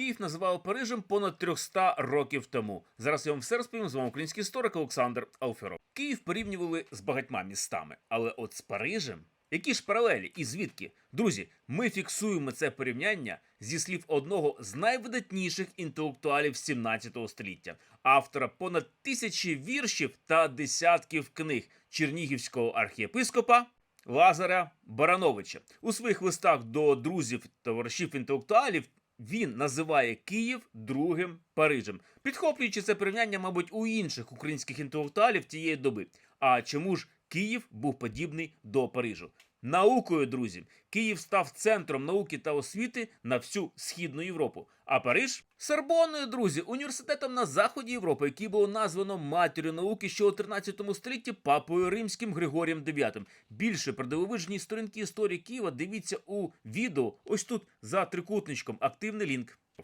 Київ називали Парижем понад 300 років тому. Зараз я вам все розповім з вами український історик Олександр Алферов. Київ порівнювали з багатьма містами, але от з Парижем. Які ж паралелі і звідки? Друзі, ми фіксуємо це порівняння зі слів одного з найвидатніших інтелектуалів 17 століття, автора понад тисячі віршів та десятків книг чернігівського архієпископа Лазаря Барановича. У своїх листах до друзів товаришів інтелектуалів він називає Київ другим Парижем, підхоплюючи це порівняння, мабуть, у інших українських інтелектуалів тієї доби. А чому ж Київ був подібний до Парижу? Наукою, друзі, Київ став центром науки та освіти на всю східну Європу. А Париж Сорбонною, друзі, університетом на заході Європи, який було названо матір'ю науки ще у 13 столітті папою римським Григорієм IX. Більше про дивовижні сторінки історії Києва дивіться у відео ось тут за трикутничком. Активний лінк.